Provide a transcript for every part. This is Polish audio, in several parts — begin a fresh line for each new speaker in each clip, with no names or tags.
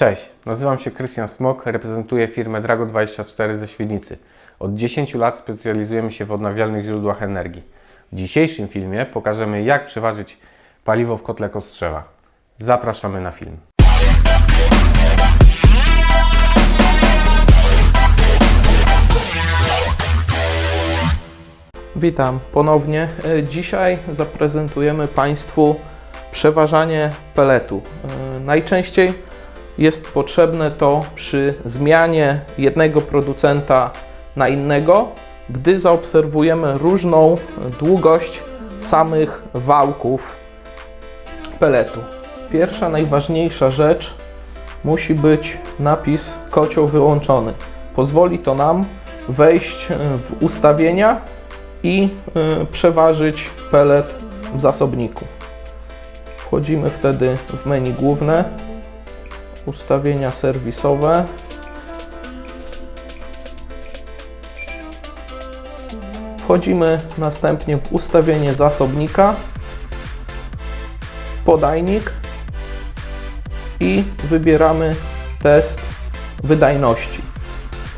Cześć, nazywam się Krystian Smok, reprezentuję firmę Drago24 ze Świdnicy. Od 10 lat specjalizujemy się w odnawialnych źródłach energii. W dzisiejszym filmie pokażemy jak przeważyć paliwo w kotle Kostrzewa. Zapraszamy na film.
Witam ponownie. E, Dzisiaj zaprezentujemy Państwu przeważanie peletu. E, Najczęściej jest potrzebne to przy zmianie jednego producenta na innego, gdy zaobserwujemy różną długość samych wałków peletu. Pierwsza, najważniejsza rzecz musi być napis kocioł wyłączony. Pozwoli to nam wejść w ustawienia i y, przeważyć pelet w zasobniku. Wchodzimy wtedy w menu główne, ustawienia serwisowe. Wchodzimy następnie w ustawienie zasobnika, w podajnik i wybieramy test wydajności.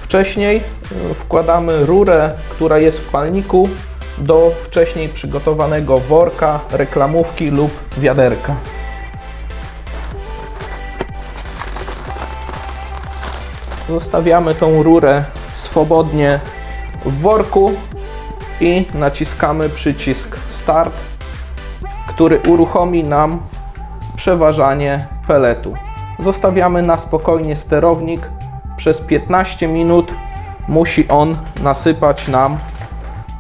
Wcześniej y, wkładamy rurę, która jest w palniku, do wcześniej przygotowanego worka, reklamówki lub wiaderka. Zostawiamy tą rurę swobodnie w worku i naciskamy przycisk Start, który uruchomi nam przeważanie peletu. Zostawiamy na spokojnie sterownik. Przez 15 minut musi on nasypać nam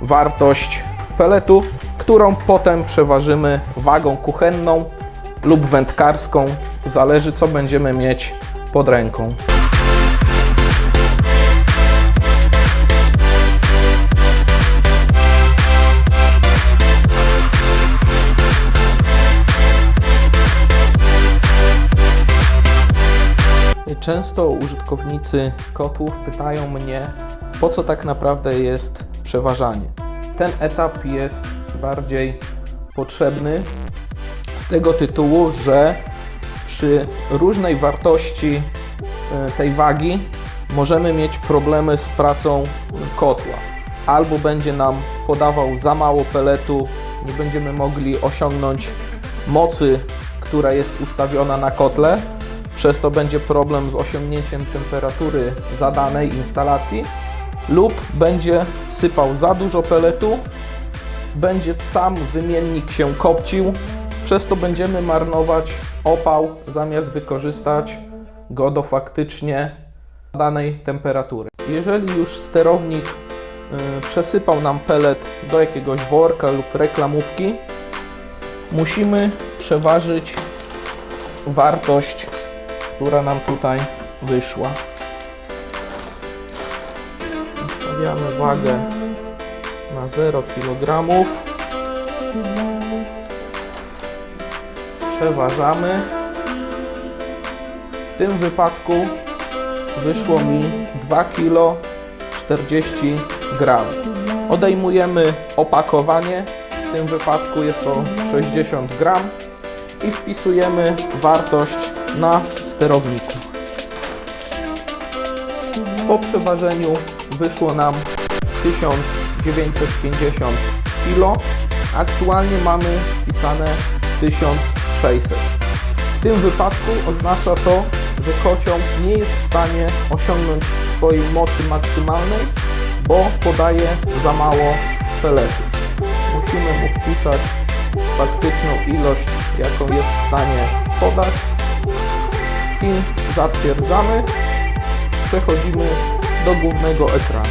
wartość peletu, którą potem przeważymy wagą kuchenną lub wędkarską. Zależy co będziemy mieć pod ręką. Często użytkownicy kotłów pytają mnie, po co tak naprawdę jest przeważanie. Ten etap jest bardziej potrzebny z tego tytułu, że przy różnej wartości e, tej wagi możemy mieć problemy z pracą kotła. Albo będzie nam podawał za mało peletu, nie będziemy mogli osiągnąć mocy, która jest ustawiona na kotle, przez to będzie problem z osiągnięciem temperatury zadanej instalacji, lub będzie sypał za dużo peletu, będzie sam wymiennik się kopcił, przez to będziemy marnować opał zamiast wykorzystać go do faktycznie danej temperatury. Jeżeli już sterownik y, przesypał nam pelet do jakiegoś worka lub reklamówki, musimy przeważyć wartość, która nam tutaj wyszła. Ustawiamy wagę na 0 kg. Przeważamy. W tym wypadku wyszło mi 2 kg 40 g. Odejmujemy opakowanie. W tym wypadku jest to 60 g i wpisujemy wartość na sterowniku. Po przeważeniu wyszło nam 1950 kg. Aktualnie mamy wpisane 1600. W tym wypadku oznacza to, że kocioł nie jest w stanie osiągnąć swojej mocy maksymalnej, bo podaje za mało peletu. Musimy mu wpisać faktyczną ilość, jaką jest w stanie podać i zatwierdzamy. Przechodzimy do głównego ekranu.